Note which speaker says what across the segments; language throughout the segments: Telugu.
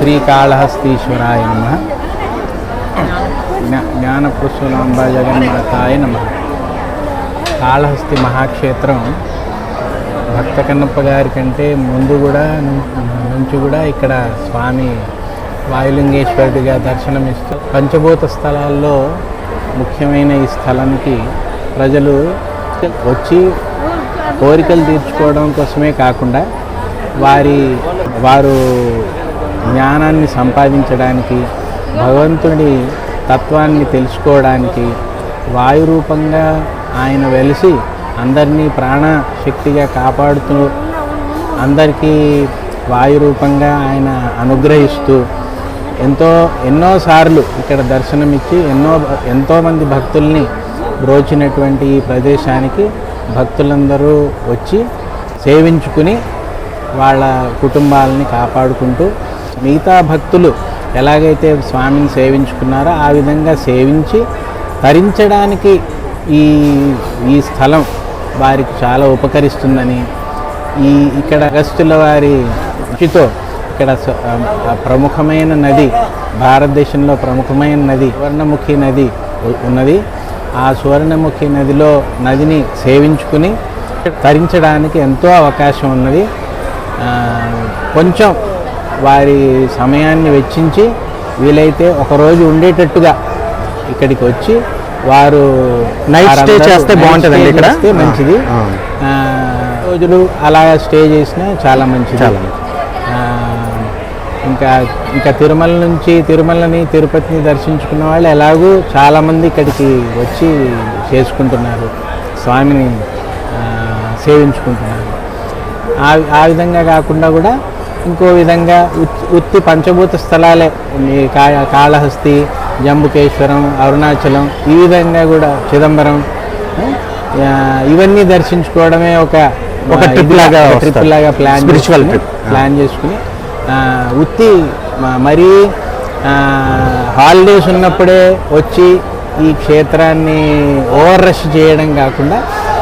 Speaker 1: శ్రీకాళహస్తీశ్వరాయ నమ. జ్ఞానపురుషులాంబ జగన్మాతాయ నమ. కాళహస్తి మహాక్షేత్రం భక్త కన్నప్ప గారి కంటే ముందు కూడా ను- నుంచి కూడా ఇక్కడ స్వామి వాయులింగేశ్వరుడిగా దర్శనమిస్తూ పంచభూత స్థలాల్లో ముఖ్యమైన ఈ స్థలానికి ప్రజలు వచ్చి కోరికలు తీర్చుకోవడం కోసమే కాకుండా వారి వారు జ్ఞానాన్ని సంపాదించడానికి భగవంతుడి తత్వాన్ని తెలుసుకోవడానికి వాయు రూపంగా ఆయన వెలిసి అందరినీ ప్రాణశక్తిగా కాపాడుతూ అందరికీ వాయు రూపంగా ఆయన అనుగ్రహిస్తూ ఎంతో ఎన్నోసార్లు ఇక్కడ దర్శనమిచ్చి ఎన్నో ఎంతోమంది భక్తుల్ని బ్రోచినటువంటి ఈ ప్రదేశానికి భక్తులందరూ వచ్చి సేవించుకుని వాళ్ళ కుటుంబాలని కాపాడుకుంటూ మిగతా భక్తులు ఎలాగైతే స్వామిని సేవించుకున్నారో ఆ విధంగా సేవించి తరించడానికి ఈ ఈ స్థలం వారికి చాలా ఉపకరిస్తుందని ఈ ఇక్కడ అగస్టుల వారి కృషితో ఇక్కడ స- ప్రముఖమైన నది భారతదేశంలో ప్రముఖమైన నది సువర్ణముఖి నది ఉన్నది. ఆ సువర్ణముఖి నదిలో నదిని సేవించుకుని తరించడానికి ఎంతో అవకాశం ఉన్నది. కొంచెం వారి సమయాన్ని వెచ్చించి వీలైతే ఒకరోజు ఉండేటట్టుగా ఇక్కడికి వచ్చి వారు వారందరూ
Speaker 2: చేస్తే
Speaker 1: stay
Speaker 2: ఇక్కడ?
Speaker 1: మంచిది. రోజులు అలా స్టే చేసినా చాలా మంచిది. ఇంకా ఇంకా తిరుమల నుంచి తిరుమలని తిరుపతిని దర్శించుకున్న వాళ్ళు ఎలాగూ చాలామంది ఇక్కడికి వచ్చి చేసుకుంటున్నారు. స్వామిని ఆ, సేవించుకుంటున్నారు. ఆ ఆ విధంగా కాకుండా కూడా ఇంకో విధంగా ఉత్- ఉత్తి పంచభూత స్థలాలే కాళహస్తి జంబుకేశ్వరం అరుణాచలం ఈ విధంగా కూడా చిదంబరం ఇవన్నీ దర్శించుకోవడమే ఒక
Speaker 2: ఒక trip లాగా
Speaker 1: ట్రిప్. లాగా ప్లాన్ చేసుకుని-
Speaker 2: trip.
Speaker 1: ప్లాన్ చేసుకుని ఉత్తి మరీ హాలిడేస్ ఉన్నప్పుడే వచ్చి ఈ క్షేత్రాన్ని ఓవర్ రష్ చేయడం కాకుండా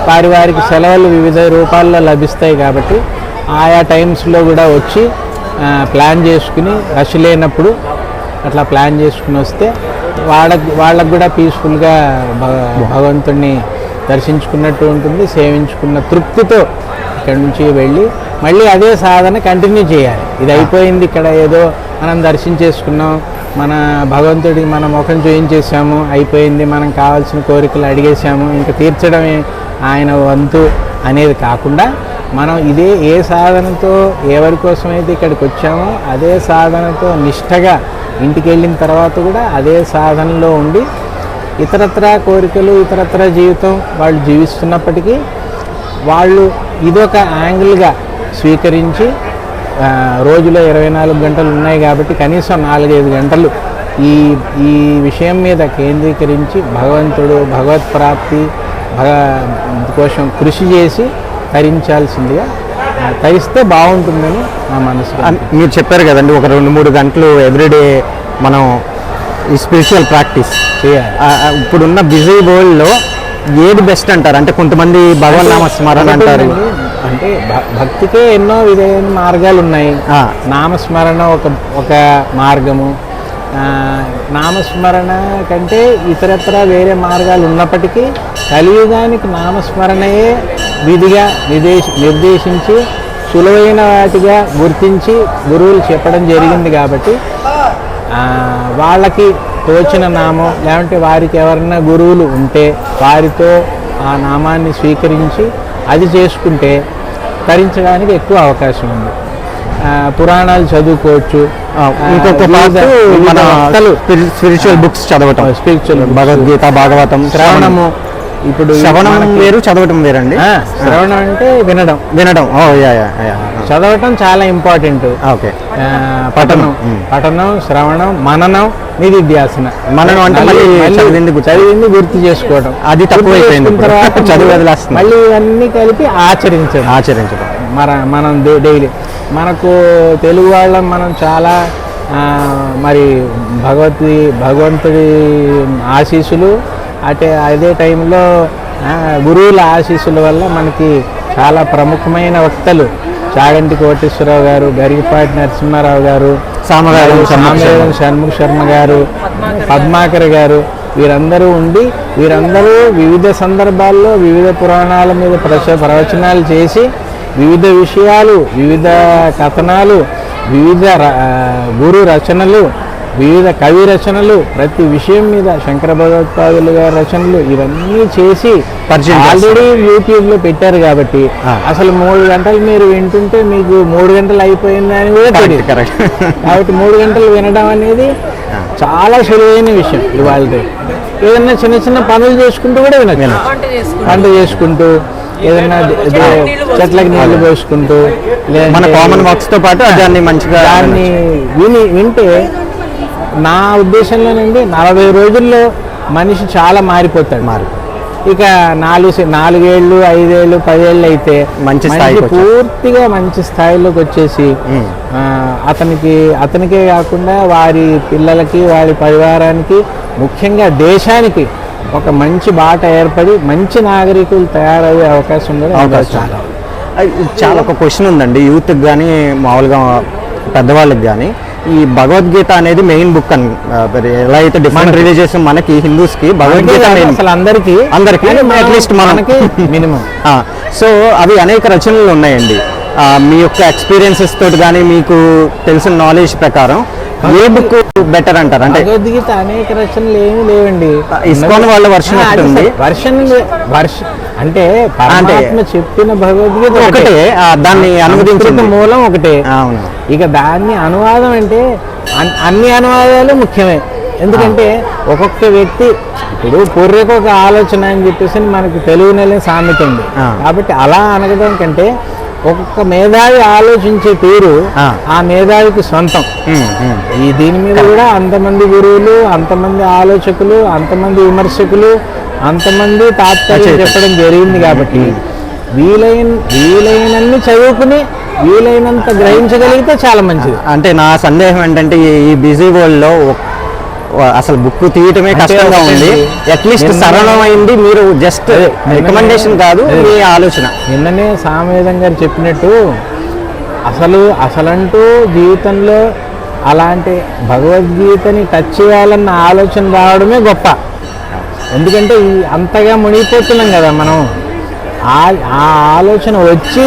Speaker 1: వారి వారికి సెలవులు వివిధ రూపాల్లో లభిస్తాయి కాబట్టి ఆయా టైమ్స్లో కూడా వచ్చి ప్లాన్ చేసుకుని రష్ లేనప్పుడు అట్లా ప్లాన్ చేసుకుని వస్తే వాళ్ళకి వాళ్ళకు కూడా పీస్ఫుల్గా భగవంతుణ్ణి దర్శించుకున్నట్టు ఉంటుంది సేవించుకున్న తృప్తితో ఇక్కడ నుంచి వెళ్ళి మళ్ళీ అదే సాధన కంటిన్యూ చేయాలి. ఇది అయిపోయింది ఇక్కడ ఏదో మనం దర్శించేసుకున్నాం మన భగవంతుడికి మన ముఖం చూయించేసాము అయిపోయింది మనం కావాల్సిన కోరికలు అడిగేసాము ఇంకా తీర్చడమే ఆయన వంతు అనేది కాకుండా మనం ఇదే ఏ సాధనతో ఎవరి అయితే ఇక్కడికి వచ్చామో అదే సాధనతో నిష్టగా ఇంటికి వెళ్ళిన తర్వాత కూడా అదే సాధనలో ఉండి ఇతరత్ర కోరికలు ఇతరత్ర జీవితం వాళ్ళు జీవిస్తున్నప్పటికీ వాళ్ళు ఇదొక యాంగిల్గా స్వీకరించి రోజులో ఇరవై నాలుగు గంటలు ఉన్నాయి కాబట్టి కనీసం నాలుగైదు గంటలు ఈ ఈ విషయం మీద కేంద్రీకరించి భగవంతుడు భగవత్ ప్రాప్తి భగ కోసం కృషి చేసి తరించాల్సిందిగా తరిస్తే బాగుంటుందని నా మనసు
Speaker 2: మీరు చెప్పారు కదండి ఒక రెండు మూడు గంటలు ఎవ్రీడే మనం ఈ స్పిరిచువల్ ప్రాక్టీస్
Speaker 1: చేయాలి.
Speaker 2: ఇప్పుడున్న బిజీ వరల్డ్లో ఏది బెస్ట్ అంటారు? అంటే కొంతమంది భగవన్ నామ స్మరణ అంటారు.
Speaker 1: అంటే భ- భక్తికే ఎన్నో విధమైన మార్గాలు ఉన్నాయి. నామస్మరణ ఒక ఒక మార్గము. నామస్మరణ కంటే ఇతరత్ర వేరే మార్గాలు ఉన్నప్పటికీ కలియుగానికి నామస్మరణయే విధిగా నిర్దేశ నిర్దేశించి సులువైన వాటిగా గుర్తించి గురువులు చెప్పడం జరిగింది కాబట్టి వాళ్ళకి తోచిన నామం లేదంటే వారికి ఎవరైనా గురువులు ఉంటే వారితో ఆ నామాన్ని స్వీకరించి అది చేసుకుంటే తరించడానికి ఎక్కువ అవకాశం ఉంది. పురాణాలు చదువుకోవచ్చు.
Speaker 2: ఇంకొక మన స్పిరిచువల్ బుక్స్ చదవటం.
Speaker 1: స్పిరిచువల్
Speaker 2: భగవద్గీత భాగవతం
Speaker 1: శ్రవణము ఇప్పుడు
Speaker 2: శ్రవణం వేరు చదవటం వేరండి?
Speaker 1: శ్రవణం అంటే వినడం.
Speaker 2: వినడం. ఓ యా యా యా
Speaker 1: చదవటం చాలా ఇంపార్టెంట్
Speaker 2: ఓకే.
Speaker 1: పఠనం. పఠనం శ్రవణం మననం నిధిధ్యాసన.
Speaker 2: మననం అంటే మళ్ళీ చదివింది గుర్తు-
Speaker 1: చదివింది గుర్తు చేసుకోవడం
Speaker 2: అది తక్కువ.
Speaker 1: తర్వాత
Speaker 2: చదివి వదిలేస్తున్నాం.
Speaker 1: మళ్ళీ ఇవన్నీ కలిపి ఆచరించడం.
Speaker 2: ఆచరించడం.
Speaker 1: మన మనం డైలీ. మనకు తెలుగు వాళ్ళం మనం చాలా మరి భగవతి భగవంతుడి ఆశీస్సులు అటే అదే టైంలో గురువుల ఆశీస్సుల వల్ల మనకి చాలా ప్రముఖమైన వక్తలు చాగంటి కోటేశ్వరరావు గారు గరిగిపాటి నరసింహారావు గారు
Speaker 2: సామవేదం షణ్ముఖ శర్మ.
Speaker 1: గారు పద్మాకర్ గారు వీరందరూ ఉండి వీరందరూ వివిధ సందర్భాల్లో వివిధ పురాణాల మీద ప్రచ ప్రవచనాలు చేసి వివిధ విషయాలు వివిధ కథనాలు వివిధ గురు రచనలు వివిధ కవి రచనలు ప్రతి విషయం మీద శంకర భగవత్పాదులు గారి రచనలు ఇవన్నీ చేసి. ఆల్రెడీ యూట్యూబ్లో పెట్టారు కాబట్టి. అసలు మూడు గంటలు మీరు వింటుంటే మీకు మూడు గంటలు అయిపోయిందని కూడా
Speaker 2: కరెక్ట్
Speaker 1: తెలియదు
Speaker 2: కరెక్ట్
Speaker 1: కాబట్టి మూడు గంటలు వినడం అనేది చాలా సులువైన విషయం ఇవాళ ఏదైనా చిన్న చిన్న పనులు చేసుకుంటూ కూడా వినొచ్చు. వంట చేసుకుంటూ. ఏదైనా చెట్లకి నీళ్ళు పోసుకుంటూ.
Speaker 2: మన కామన్ వర్క్స్తో పాటు దాన్ని మంచిగా
Speaker 1: దాన్ని విని వింటే నా ఉద్దేశంలోనండి నలభై రోజుల్లో మనిషి చాలా మారిపోతాడు.
Speaker 2: మారి
Speaker 1: ఇక నాలుగు నాలుగేళ్ళు ఐదేళ్ళు పదేళ్ళు అయితే
Speaker 2: మంచి వచ్చాడు.
Speaker 1: పూర్తిగా మంచి స్థాయిలోకి వచ్చేసి అతనికి అతనికే కాకుండా వారి పిల్లలకి వారి పరివారానికి ముఖ్యంగా దేశానికి ఒక మంచి బాట ఏర్పడి మంచి నాగరికులు తయారయ్యే అవకాశం కూడా
Speaker 2: అవకాశం.
Speaker 1: చాలా
Speaker 2: ఒక క్వశ్చన్ ఉందండి. యూత్కి కానీ మామూలుగా పెద్దవాళ్ళకి కానీ ఈ భగవద్గీత అనేది మెయిన్ బుక్ అని ఎలా అయితే డిఫరెంట్ రిలీజియస్ మనకి హిందూస్కి భగవద్గీత
Speaker 1: అసలు అందరికీ
Speaker 2: అందరికీ,
Speaker 1: మనం. మనకి మినిమం
Speaker 2: సో అవి అనేక రచనలు ఉన్నాయండి మీ యొక్క ఎక్స్పీరియన్సెస్ తోటి కానీ మీకు తెలిసిన నాలెడ్జ్ ప్రకారం ఏ బుక్ బెటర్ అంటారు? అంటే
Speaker 1: భగవద్గీత అనేక రచనలు ఏమీ లేవండి.
Speaker 2: ఇస్కాన్ వాళ్ళ ఉంది.
Speaker 1: సరే. వర్షన్ వర్ష అంటే పరమాత్మ చెప్పిన భగవద్గీత
Speaker 2: ఒకటే. దాన్ని అనువదించింది.
Speaker 1: సంస్కృత మూలం ఒకటే.
Speaker 2: అవును.
Speaker 1: ఇక దాన్ని అనువాదం అంటే అన్- అన్ని అనువాదాలు ముఖ్యమే. ఎందుకంటే ఒక్కొక్క వ్యక్తి ఇప్పుడు పూర్వక ఒక ఆలోచన అని చెప్పేసి మనకి తెలుగు నెల సామెత ఉంది. కాబట్టి అలా అనగడం కంటే ఒక్కొక్క మేధావి ఆలోచించే తీరు
Speaker 2: ఆ.
Speaker 1: మేధావికి సొంతం. ఈ దీని మీద కూడా అంతమంది గురువులు అంతమంది ఆలోచకులు అంతమంది విమర్శకులు అంతమంది తాత్పర్యం. చెప్పడం జరిగింది కాబట్టి వీలైన వీలైనన్ని చదువుకుని వీలైనంత గ్రహించగలిగితే చాలా మంచిది
Speaker 2: అంటే నా సందేహం ఏంటంటే ఈ- బిజీ వరల్డ్లో ఒక్- వ- అసలు బుక్ తీయటమే కష్టంగా ఉంది. అట్లీస్ట్ సరళమైంది మీరు జస్ట్ రికమెండేషన్ కాదు. మీ ఆలోచన.
Speaker 1: నిన్ననే సామవేదం గారు చెప్పినట్టు అసలు అసలంటూ జీవితంలో అలాంటి భగవద్గీతని టచ్ చేయాలన్న ఆలోచన రావడమే గొప్ప. ఎందుకంటే ఈ అంతగా మునిగిపోతున్నాం కదా మనం. ఆ ఆ ఆలోచన వచ్చి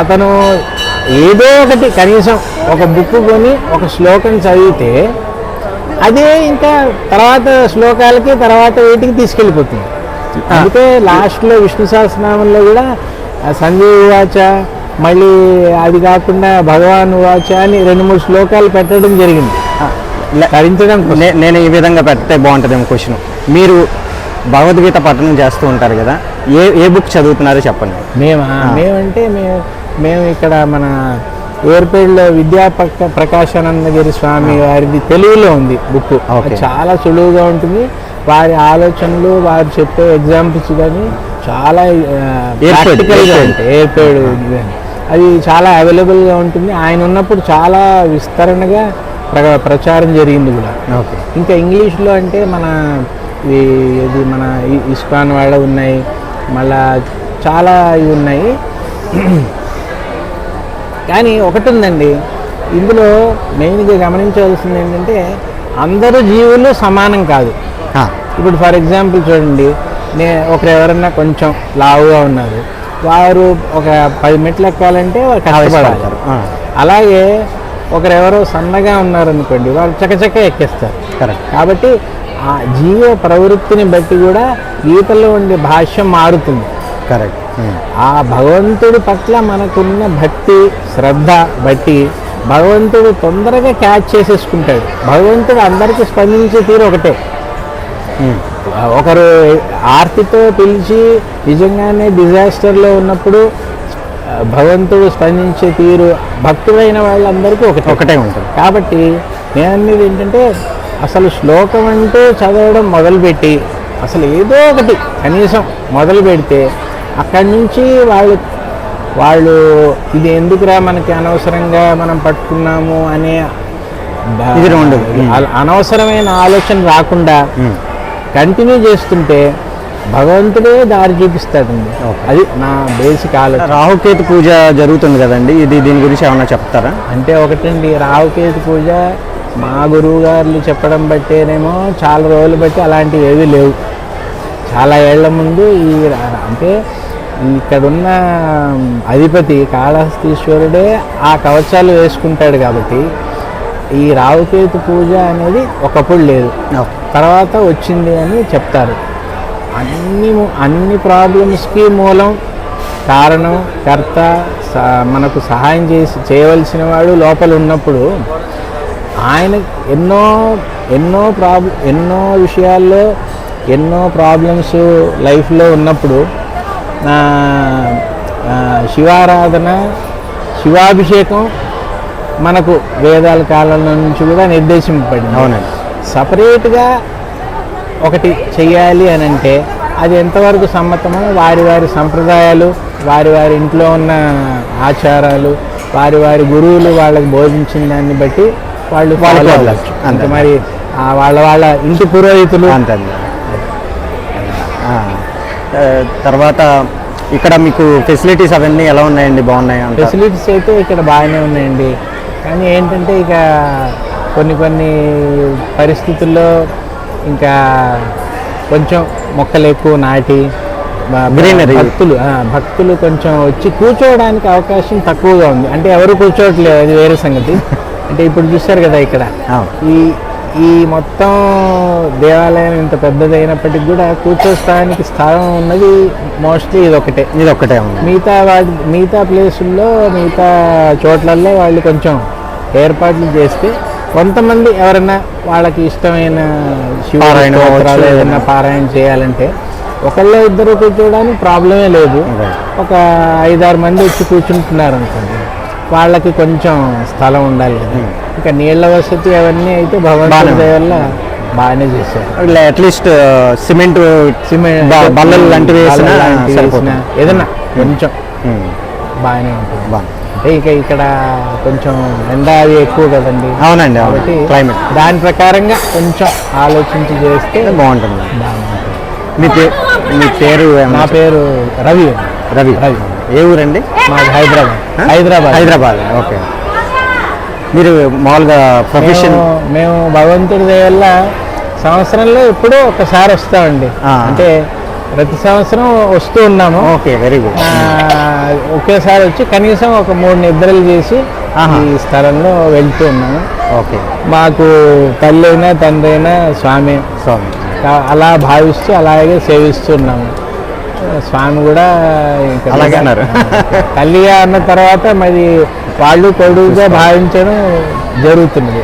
Speaker 1: అతను ఏదో ఒకటి కనీసం ఒక బుక్ కొని ఒక శ్లోకం చదివితే అదే ఇంకా తర్వాత శ్లోకాలకి తర్వాత వీటికి తీసుకెళ్ళిపోతుంది. అందుకే లాస్ట్లో విష్ణు సహస్రనామంలో కూడా ఆ సంజయ్ ఉవాచ మళ్ళీ అది కాకుండా భగవాన్ ఉవాచ అని రెండు మూడు శ్లోకాలు పెట్టడం జరిగింది.
Speaker 2: నే- నేను ఈ విధంగా పెడితే బాగుంటుందేమో క్వశ్చన్. మీరు భగవద్గీత పఠనం చేస్తూ ఉంటారు కదా ఏ ఏ బుక్ చదువుతున్నారో చెప్పండి.
Speaker 1: మేమా? మేమంటే మేము మేము ఇక్కడ మన ఏర్పేడులో విద్యా ప్రకాశానందగిరి స్వామి వారిది తెలుగులో ఉంది బుక్. చాలా సులువుగా ఉంటుంది. వారి ఆలోచనలు వారు చెప్పే ఎగ్జాంపుల్స్ కానీ చాలా ప్రాక్టికల్గా. ఉంటాయి. ఏర్పేడు. అది చాలా అవైలబుల్గా ఉంటుంది. ఆయన ఉన్నప్పుడు చాలా విస్తరణగా ప్ర ప్రచారం జరిగింది కూడా.
Speaker 2: ఓకే.
Speaker 1: ఇంకా ఇంగ్లీష్లో అంటే మన ఈ ఇది మన ఇస్కాన్ వాళ్ళ ఉన్నాయి. మళ్ళా చాలా ఇవి ఉన్నాయి. కానీ ఒకటి ఉందండి ఇందులో మెయిన్గా గమనించవలసింది ఏంటంటే అందరు జీవులు సమానం కాదు. ఇప్పుడు ఫర్ ఎగ్జాంపుల్ చూడండి నే ఒకరు ఎవరన్నా కొంచెం లావుగా ఉన్నారు. వారు ఒక పది మెట్లు ఎక్కాలంటే వారు కష్టపడాలి. అలాగే ఒకరు ఎవరో సన్నగా ఉన్నారనుకోండి వారు చకచక ఎక్కేస్తారు.
Speaker 2: కరెక్ట్.
Speaker 1: కాబట్టి ఆ జీవ ప్రవృత్తిని బట్టి కూడా గీతలో ఉండే భాష్యం మారుతుంది.
Speaker 2: కరెక్ట్.
Speaker 1: ఆ భగవంతుడి పట్ల మనకున్న భక్తి శ్రద్ధ బట్టి భగవంతుడు తొందరగా క్యాచ్ చేసేసుకుంటాడు. భగవంతుడు అందరికీ స్పందించే తీరు ఒకటే. ఒకరు ఆర్తితో పిలిచి నిజంగానే డిజాస్టర్లో ఉన్నప్పుడు భగవంతుడు స్పందించే తీరు భక్తులైన వాళ్ళందరికీ ఒకటే.
Speaker 2: ఒకటే ఉంటుంది.
Speaker 1: కాబట్టి నేను అనేది ఏంటంటే అసలు శ్లోకం అంటూ చదవడం మొదలుపెట్టి అసలు ఏదో ఒకటి కనీసం మొదలు పెడితే అక్కడి నుంచి వాళ్ళు వాళ్ళు ఇది ఎందుకురా మనకి అనవసరంగా మనం పట్టుకున్నాము అనే
Speaker 2: ఉండదు.
Speaker 1: అనవసరమైన ఆలోచన రాకుండా కంటిన్యూ చేస్తుంటే భగవంతుడే దారి చూపిస్తాడండి. అది నా బేసిక్ ఆలోచన.
Speaker 2: రాహుకేతు పూజ జరుగుతుంది కదండి. ఇది దీని గురించి ఏమన్నా చెప్తారా?
Speaker 1: అంటే ఒకటండి రావుకేతు పూజ మా గురువు గారు చెప్పడం బట్టేనేమో చాలా రోజులు బట్టి అలాంటివి ఏవీ లేవు. చాలా ఏళ్ళ ముందు ఈ అంటే ఇక్కడున్న అధిపతి కాళహస్తీశ్వరుడే ఆ కవచాలు వేసుకుంటాడు కాబట్టి ఈ రావుకేతు పూజ అనేది ఒకప్పుడు లేదు. తర్వాత వచ్చింది అని చెప్తారు. అన్ని అన్ని ప్రాబ్లమ్స్కి మూలం కారణం కర్త మనకు సహాయం చేసి చేయవలసిన వాడు లోపల ఉన్నప్పుడు ఆయన ఎన్నో ఎన్నో ప్రాబ్ల ఎన్నో విషయాల్లో ఎన్నో ప్రాబ్లమ్స్ లైఫ్లో ఉన్నప్పుడు శివారాధన శివాభిషేకం మనకు వేదాల కాలం నుంచి కూడా నిర్దేశింపబడింది
Speaker 2: అవునండి
Speaker 1: సపరేట్గా ఒకటి చెయ్యాలి అని అంటే అది ఎంతవరకు సమ్మతమో వారి వారి సంప్రదాయాలు వారి వారి ఇంట్లో ఉన్న ఆచారాలు వారి వారి గురువులు వాళ్ళకి బోధించిన దాన్ని బట్టి వాళ్ళు.
Speaker 2: అంతే.
Speaker 1: మరి వాళ్ళ వాళ్ళ ఇంటి పురోహితులు
Speaker 2: అంతే తర్వాత ఇక్కడ మీకు ఫెసిలిటీస్ అవన్నీ ఎలా ఉన్నాయండి? బాగున్నాయి
Speaker 1: ఫెసిలిటీస్ అయితే ఇక్కడ బాగానే ఉన్నాయండి. కానీ ఏంటంటే ఇక కొన్ని కొన్ని పరిస్థితుల్లో ఇంకా కొంచెం మొక్కలు ఎక్కువ నాటి
Speaker 2: Greenery.
Speaker 1: భక్తులు భక్తులు కొంచెం వచ్చి కూర్చోవడానికి అవకాశం తక్కువగా ఉంది. అంటే ఎవరు కూర్చోవట్లేదు అది వేరే సంగతి. అంటే ఇప్పుడు చూశారు కదా ఇక్కడ. ఈ ఈ మొత్తం దేవాలయం ఇంత పెద్దదైనప్పటికి కూడా కూర్చోస్తానికి స్థలం ఉన్నది మోస్ట్లీ ఇది ఒకటే
Speaker 2: ఇది ఒక్కటే ఉంది
Speaker 1: మిగతా వాటి మిగతా ప్లేసుల్లో మిగతా చోట్లల్లో వాళ్ళు కొంచెం ఏర్పాట్లు చేస్తే కొంతమంది ఎవరైనా వాళ్ళకి ఇష్టమైన శివుడి
Speaker 2: పారాయణ
Speaker 1: స్తోత్రాలు
Speaker 2: అవ్వచ్చు.
Speaker 1: ఏదైనా పారాయణ చేయాలంటే ఒకళ్ళు ఇద్దరు కూర్చోవడానికి ప్రాబ్లమే లేదు. ఒక ఐదారు మంది వచ్చి కూర్చుంటున్నారు అనుకోండి వాళ్ళకి కొంచెం స్థలం ఉండాలి కదా. ఇంకా నీళ్ళ వసతి అవన్నీ అయితే దయ వల్ల బాగానే చేశారు.
Speaker 2: అట్లీస్ట్ సిమెంట్
Speaker 1: సిమెంట్
Speaker 2: బ- బల్లలు లాంటివి వేసినా.
Speaker 1: వేసినా ఏదన్నా కొంచెం బాగానే ఉంటుంది.
Speaker 2: బాగుంది.
Speaker 1: ఇక ఇక్కడ కొంచెం ఎండ అవి ఎక్కువ కదండి.
Speaker 2: అవునండి అవును.
Speaker 1: కాబట్టి
Speaker 2: క్లైమేట్
Speaker 1: దాని ప్రకారంగా కొంచెం ఆలోచించి చేస్తే
Speaker 2: బాగుంటుంది. మీ పేరు మీ పేరు
Speaker 1: నా పేరు రవి
Speaker 2: రవి.
Speaker 1: రవి.
Speaker 2: ఏ ఊరండి?
Speaker 1: మాది హైదరాబాద్? హైదరాబాద్.
Speaker 2: హైదరాబాద్. ఓకే. మీరు మామూలుగా ప్రొఫెషన్
Speaker 1: మేము భగవంతుడి వల్ల సంవత్సరంలో ఎప్పుడో ఒకసారి వస్తామండి. అంటే ప్రతి సంవత్సరం వస్తూ ఉన్నాము.
Speaker 2: Okay very good.
Speaker 1: ఒకేసారి వచ్చి కనీసం ఒక మూడు నిద్రలు చేసి. ఈ స్థలంలో వెళ్తూ ఉన్నాము.
Speaker 2: ఓకే.
Speaker 1: మాకు తల్లి అయినా తండ్రి అయినా స్వామి.
Speaker 2: స్వామి.
Speaker 1: అలా భావిస్తూ అలాగే సేవిస్తున్నాము స్వామి కూడా
Speaker 2: అలాగే అన్నారు.
Speaker 1: తల్లిగా అన్న తర్వాత మరి వాళ్ళు కొడుకుగా భావించడం జరుగుతున్నది.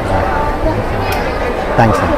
Speaker 2: థ్యాంక్స్ అండి